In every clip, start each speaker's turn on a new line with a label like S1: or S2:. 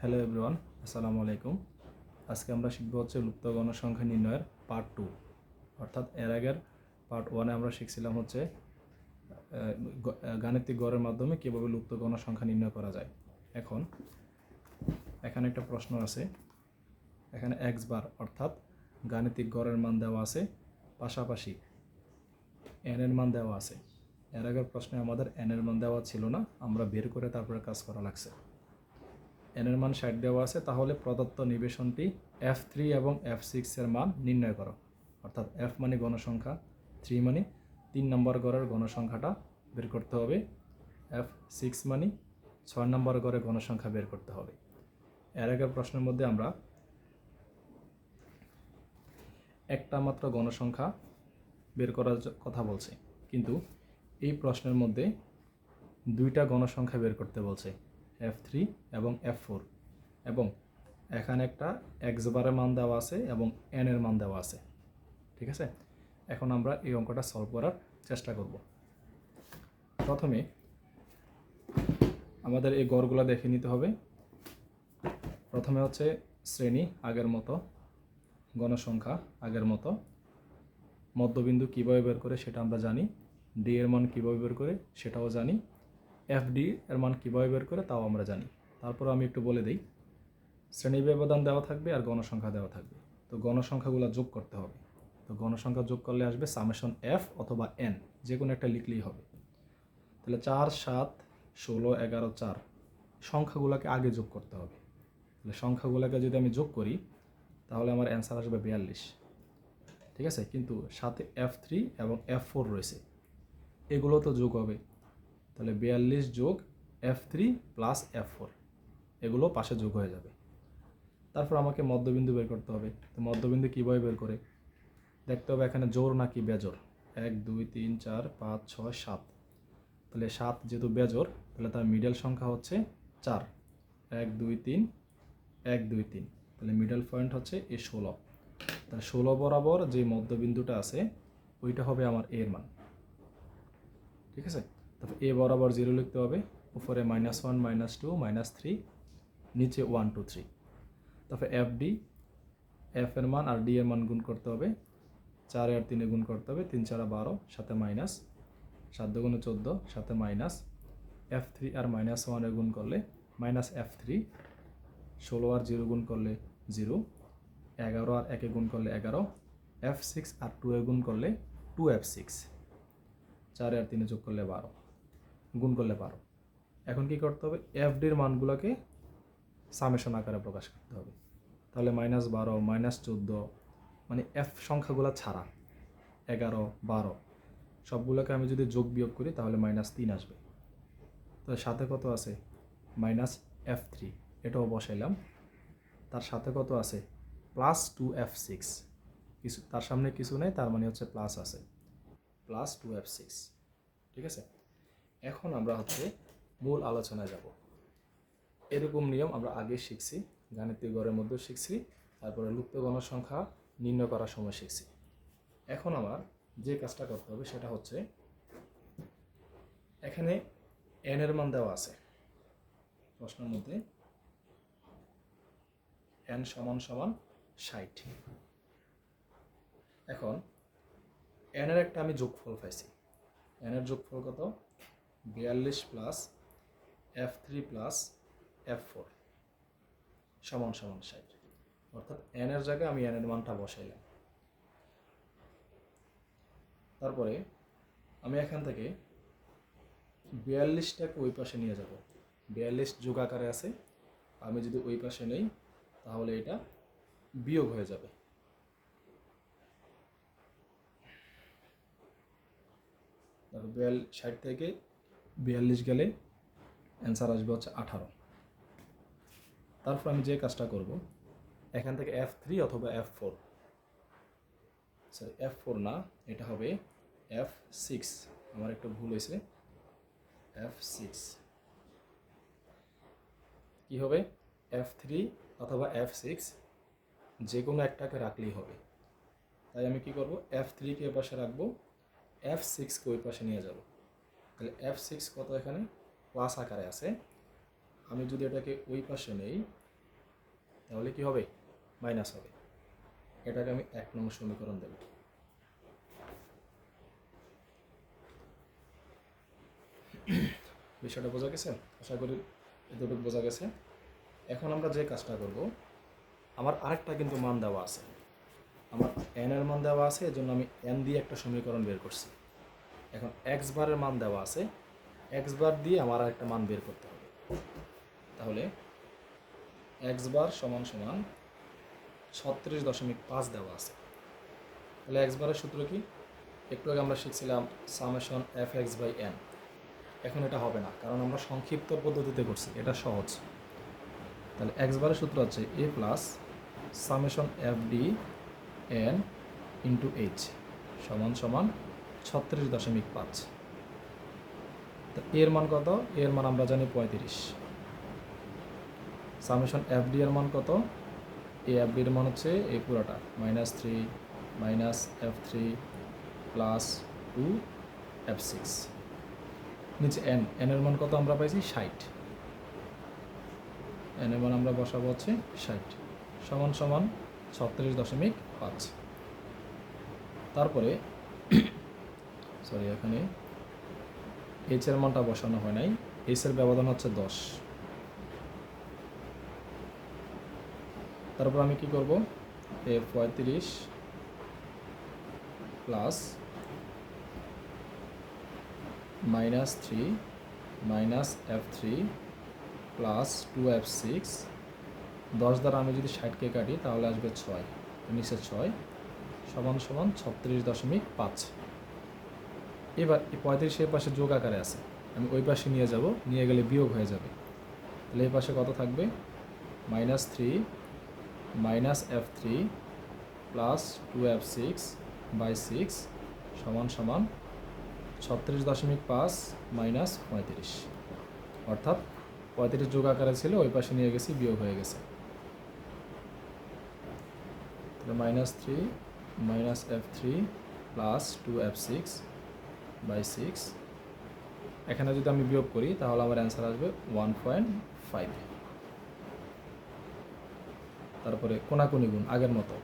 S1: Hello everyone আসসালামু আলাইকুম আজকে আমরা শিখব হচ্ছে লুপ্ত গণসংখ্যা নির্ণয়ের পার্ট টু অর্থাৎ এর আগের পার্ট ওয়ানে আমরা শিখছিলাম হচ্ছে গাণিতিক গড়ের মাধ্যমে কীভাবে লুপ্ত গণসংখ্যা নির্ণয় করা যায়। এখন, এখানে একটা প্রশ্ন আছে। এখানে এক্স বার অর্থাৎ গাণিতিক গড়ের মান দেওয়া আছে। পাশাপাশি এন এর মান দেওয়া আছে। এর আগের প্রশ্নে আমাদের এন এর মান দেওয়া ছিল না, আমরা বের করে তারপরে কাজ করা লাগছে। এন এর মান ষাট দেওয়া আছে, তাহলে প্রদত্ত নিবেশনটি এফ থ্রি এবং এফ সিক্সের মান নির্ণয় করো। অর্থাৎ এফ মানে গণসংখ্যা থ্রি মানে তিন নম্বর গড়ের গণসংখ্যাটা বের করতে হবে। এফ সিক্স মানে ছয় নম্বর গড়ের গণসংখ্যা বের করতে হবে। এর আগের প্রশ্নের মধ্যে আমরা একটা মাত্র গণসংখ্যা বের করার কথা বলছে। কিন্তু এই প্রশ্নের মধ্যে দুইটা গণসংখ্যা বের করতে বলছে। এফ থ্রি এবং এফ ফোর এবং এখানে একটা এক্স বারের মান দেওয়া আছে এবং এন এর মান দেওয়া আছে। ঠিক আছে? এখন আমরা এই অঙ্কটা সলভ করার চেষ্টা করব। প্রথমে আমাদের এই গড়গুলো দেখে নিতে হবে। প্রথমে হচ্ছে শ্রেণি, আগের মতো। গণসংখ্যা, আগের মতো। মধ্যবিন্দু কীভাবে বের করে সেটা আমরা জানি। ডি এর মান কীভাবে বের করে সেটাও জানি। এফ ডি এর মান কীভাবে বের করে তাও আমরা জানি। তারপর আমি একটু বলে দিই, শ্রেণি ব্যবধান দেওয়া থাকবে আর গণসংখ্যা দেওয়া থাকবে। তো গণসংখ্যাগুলো যোগ করতে হবে। তো গণসংখ্যা যোগ করলে আসবে সামেশন এফ অথবা এন যে কোনো একটা লিখলেই হবে। তাহলে চার, সাত, ষোলো, এগারো, চার, সংখ্যাগুলোকে আগে যোগ করতে হবে। তাহলে সংখ্যাগুলোকে যদি আমি যোগ করি, তাহলে আমার অ্যান্সার আসবে বিয়াল্লিশ। ঠিক আছে? কিন্তু সাথে এফ থ্রি এবং এফ ফোর রয়েছে। এগুলো তো যোগ হবে। তাহলে বিয়াল্লিশ যোগ F three plus F four এগুলো পাশে যোগ হয়ে যাবে। তারপর আমাকে মধ্যবিন্দু বের করতে হবে। তো মধ্যবিন্দু কীভাবে বের করে? দেখতে হবে এখানে জোর নাকি বেজোর এক, দুই, তিন, চার, পাঁচ, ছয়, সাত। তাহলে সাত যেহেতু বেজোর তাহলে তার মিডল সংখ্যা হচ্ছে চার। এক, দুই, তিন, এক, দুই, তিন। তাহলে মিডল পয়েন্ট হচ্ছে এ ষোলো। তাহলে ষোলো বরাবর যে মধ্যবিন্দুটা আছে, ওইটা হবে আমার এর মান। ঠিক আছে? তারপর এ বরাবর জিরো লিখতে হবে, উপরে minus one minus two minus three নিচে ওয়ান টু থ্রি তারপর এফ ডি এফ এর মান আর ডি এর মান গুণ করতে হবে। চার আর তিনে গুণ করতে হবে, তিন চারা বারো, সাথে মাইনাস সাত দুগুণে চোদ্দ, সাথে মাইনাস এফ থ্রি আর মাইনাস ওয়ানে গুণ করলে মাইনাস এফ থ্রি ষোলো আর জিরো গুণ করলে জিরো এগারো আর একে গুণ করলে এগারো এফ সিক্স আর টু এ গুণ করলে টু এফ সিক্স চার আর তিনে যোগ করলে বারো। গুণ করলে বারো। এখন কি করতে হবে? এফডির মানগুলোকে সামেশন আকারে প্রকাশ করতে হবে। তাহলে মাইনাস বারো মাইনাস চোদ্দ মানে এফ সংখ্যাগুলো ছাড়া এগারো, বারো, সবগুলোকে আমি যদি যোগ বিয়োগ করি তাহলে মাইনাস তিন আসবে। তো সাথে কত আছে? মাইনাস এফ থ্রি এটাও বসাইলাম। তার সাথে কত আছে? প্লাস টু এফ সিক্স কিছু তার সামনে কিছু নেই, তার মানে হচ্ছে প্লাস আছে। প্লাস টু এফ সিক্স ঠিক আছে? এখন আমরা হচ্ছে মূল আলোচনায় যাব। এরকম নিয়ম আমরা আগে শিখছি, গাণিতিক গড়ের মধ্যেও শিখছি, তারপরে লুপ্ত গণসংখ্যা নির্ণয় করার সময় শিখছি। এখন আমার যে কাজটা করতে হবে সেটা হচ্ছে, এখানে এন এর মান দেওয়া আছে। প্রশ্নের মধ্যে এন সমান সমান ষাট। এখন এন এর একটা আমি যোগফল পাইছি। এন এর যোগফল কত? বিয়াল্লিশ plus F three plus F four সমান সমান ষাট। অর্থাৎ এন এর জায়গায় আমি এন এর মানটা বসাইলাম। তারপরে আমি এখান থেকে বিয়াল্লিশটাকে ওই পাশে নিয়ে যাব। বিয়াল্লিশ যোগ আকারে আছে। আমি যদি ওই পাশে নেই, তাহলে এটা বিয়োগ হয়ে যাবে। বিয়াল ষাট থেকে বিয়াল্লিশ গেলে অ্যান্সার আসবে হচ্ছে আঠারো। তারপর আমি যে কাজটা করব, এখান থেকে এফ থ্রি অথবা F four sorry F four না, এটা হবে এফ সিক্স আমার একটু ভুল হয়েছে। এফ সিক্স কী হবে? এফ থ্রি অথবা এফ সিক্স যে কোনো একটাকে রাখলেই হবে। তাই আমি কি করব? এফ থ্রিকে এ পাশে রাখব এফ সিক্সকে ওই পাশে নিয়ে যাব। তাহলে এফ সিক্স কত এখানে? প্লাস আকারে আছে। আমি যদি এটাকে ওই পাশে নেই, তাহলে কি হবে? মাইনাস হবে। এটাকে আমি এক নম্বর সমীকরণ দেব। বিষয়টা বোঝা গেছে? আশা করি এতটুকু বোঝা গেছে। এখন আমরা যে কাজটা করব, আমার আরেকটা কিন্তু মান দেওয়া আছে। আমার এন এর মান দেওয়া আছে, এজন্য আমি এন দিয়ে একটা সমীকরণ বের করছি। এখন এক্স বারের মান দেওয়া আছে। এক্স বার দিয়ে আমার আরেকটা মান বের করতে হবে। তাহলে এক্স বার সমান সমান ছত্রিশ দশমিক পাঁচ দেওয়া আছে। তাহলে এক্স বারের সূত্র কি? একটু আগে আমরা শিখছিলাম summation F X by N এখন এটা হবে না, কারণ আমরা সংক্ষিপ্ত পদ্ধতিতে করছি, এটা সহজ। তাহলে এক্স বারের সূত্র হচ্ছে A plus summation F D N into H সমান সমান ছত্রিশ দশমিক পাঁচ। এর মান কত? এর মান আমরা জানি পঁয়ত্রিশ। সামেশন এফ ডি এর মান কত? এ এফ ডির মান হচ্ছে এই পুরোটা। Minus three, minus F three, plus two F six. নিচে এন। এন এর মান কত আমরা পাইছি? ষাট। এন এর মান আমরা বসাবো হচ্ছে ষাট। সমান সমান ছত্রিশ দশমিক পাঁচ। তারপরে সরি এখানে এইচ এর মানটা বসানো হয় নাই। এইচ এর ব্যবধান হচ্ছে দশ। তারপর আমি কি করব? এ পঁয়ত্রিশ plus minus three minus F three plus two F six দশ দ্বারা আমি যদি ষাটকে কাটি, তাহলে আসবে ছয়। নিচে ছয়, সমান সমান ছত্রিশ দশমিক পাঁচ। এবার এই পঁয়ত্রিশ এই পাশে যোগ আকারে আছে। আমি ওই পাশে নিয়ে যাব, নিয়ে গেলে বিয়োগ হয়ে যাবে। তাহলে এই পাশে কত থাকবে? Minus three, minus F three, plus two F six by six সমান সমান ছত্রিশ দশমিক পাঁচ মাইনাস পঁয়ত্রিশ। অর্থাৎ পঁয়ত্রিশ যোগ আকারে ছিল, ওই পাশে নিয়ে গেছি, বিয়োগ হয়ে গেছে। তাহলে minus three, minus F three, plus two F six by six এখানে যদি আমি বিয়োগ করি, তাহলে আমার অ্যান্সার আসবে ওয়ান পয়েন্ট ফাইভ তারপরে কোনাকুনি গুণ, আগের মতো।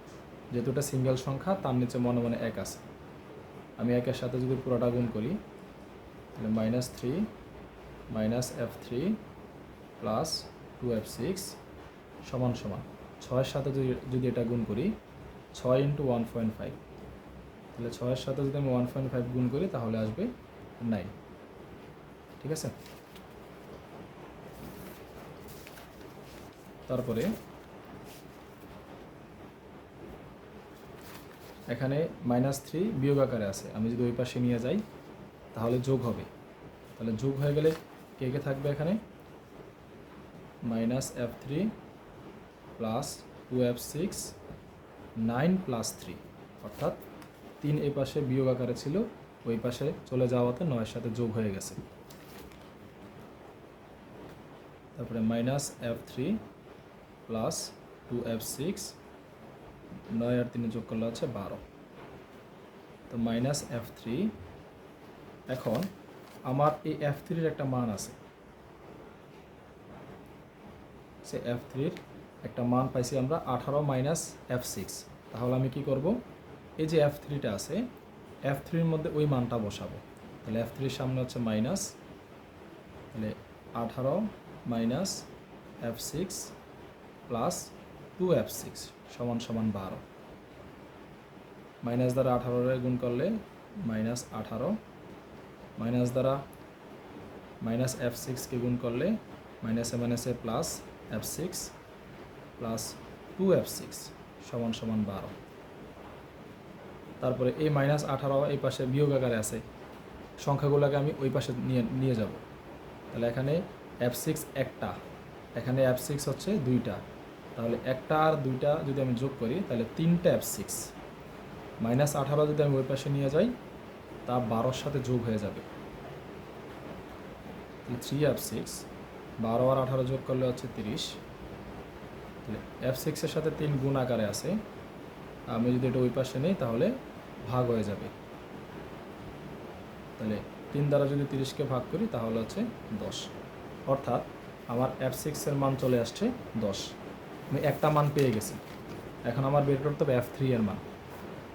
S1: যেহেতু এটা সিঙ্গেল সংখ্যা, তার নিচে মনে মনে এক আছে। আমি একের সাথে যদি পুরোটা গুণ করি, তাহলে minus three minus F three plus two F six সমান সমান। ছয়ের সাথে যদি যদি এটা গুণ করি, ছয় ইন্টু ওয়ান পয়েন্ট ফাইভ তাহলে ছয়ের সাথে যদি আমি ওয়ান পয়েন্ট ফাইভ গুণ করি, তাহলে আসবে নাইন ঠিক আছে? তারপরে এখানে মাইনাস থ্রি বিয়োগ আকারে আছে। আমি যদি ওই পাশে নিয়ে যাই, তাহলে যোগ হবে। তাহলে যোগ হয়ে গেলে কে কে থাকবে এখানে? Minus F three plus two F six nine plus three অর্থাৎ তিন এই পাশে বিয়োগ আকারে ছিল, ওই পাশে চলে যাওয়াতে নয়ের সাথে যোগ হয়ে গেছে। তারপরে minus F three plus two F six নয় আর তিনে যোগ করলে হচ্ছে বারো। তো মাইনাস এফ থ্রি এখন আমার এই এফ থ্রির একটা মান আছে। সে এফ থ্রির একটা মান পাইছি আমরা আঠারো মাইনাস এফ সিক্স তাহলে আমি কি করব? এই যে এফ থ্রিটা আছে এফ থ্রির মধ্যে ওই মানটা বসাবো। তাহলে এফ থ্রির সামনে হচ্ছে মাইনাস তাহলে আঠারো minus F six plus two F six সমান সমান বারো। মাইনাস দ্বারা আঠারোরে গুণ করলে মাইনাস আঠারো মাইনাস দ্বারা মাইনাস এফ সিক্সকে গুণ করলে মাইনাসে মাইনাসে plus F six plus two F six সমান সমান বারো। তারপরে এই মাইনাস আঠারো, এই পাশে বিয়োগ আকারে আছে। সংখ্যাগুলোকে আমি ওই পাশে নিয়ে নিয়ে যাব। তাহলে এখানে এফ সিক্স একটা। এখানে এফ সিক্স হচ্ছে দুইটা। তাহলে একটা আর দুইটা যদি আমি যোগ করি, তাহলে তিনটা এফ সিক্স মাইনাস আঠারো যদি আমি ওই পাশে নিয়ে যাই, তা বারোর সাথে যোগ হয়ে যাবে। থ্রি এফ সিক্স বারো আর আঠারো যোগ করলে হচ্ছে তিরিশ। এফ সিক্সের সাথে তিন গুণ আকারে আছে। আমি যদি এটা ওই পাশে নিই, তাহলে ভাগ হয়ে যাবে। তাহলে তিন দ্বারা যদি তিরিশকে ভাগ করি, তাহলে হচ্ছে দশ। অর্থাৎ আমার এফ সিক্সের মান চলে আসছে দশ। আমি একটা মান পেয়ে গেছি। এখন আমার বের করতে হবে এফ থ্রি এর মান।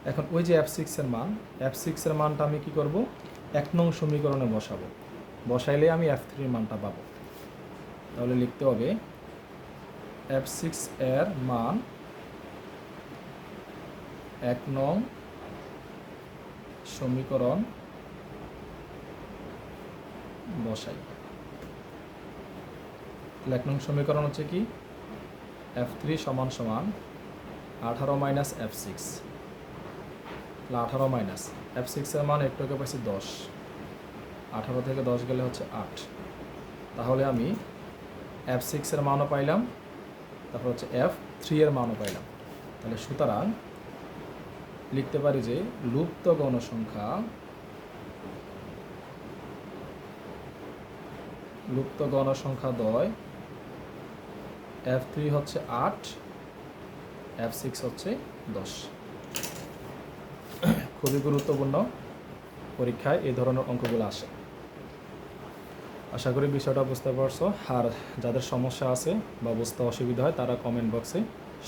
S1: এখন ওই যে এফ সিক্সের মান এফ সিক্সের মানটা আমি কি করব? এক নং সমীকরণে বসাবো। বসাইলে আমি এফ থ্রির মানটা পাবো। তাহলে লিখতে হবে এফ সিক্স এর মান এক নং সমীকরণ বসাই। এক নং সমীকরণ হচ্ছে কি? এফ থ্রি সমান সমান আঠারো মাইনাস এফ সিক্স আঠারো মাইনাস এফ সিক্সের মান একটু পাইছি দশ। আঠারো থেকে দশ গেলে হচ্ছে আট। তাহলে আমি এফ সিক্সের মানও পাইলাম, তারপর হচ্ছে এফ থ্রি এর মানও পাইলাম। তাহলে সুতরাং লিখতে পারি যে লুপ্ত গণসংখ্যা লুপ্ত গণসংখ্যা দয় এফ থ্রি হচ্ছে আট এফ সিক্স হচ্ছে দশ। খুবই গুরুত্বপূর্ণ পরীক্ষায় এই ধরনের অঙ্কগুলো আসে। আশা করি বিষয়টা বুঝতে পারছ। আর যাদের সমস্যা আছে বা বুঝতে অসুবিধা হয়, তারা কমেন্ট বক্সে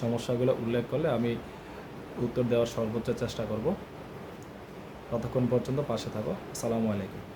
S1: সমস্যাগুলো উল্লেখ করলে আমি উত্তর দেওয়ার সর্বোচ্চ চেষ্টা করব। ততক্ষণ পর্যন্ত পাশে থাকো। আসসালামু আলাইকুম।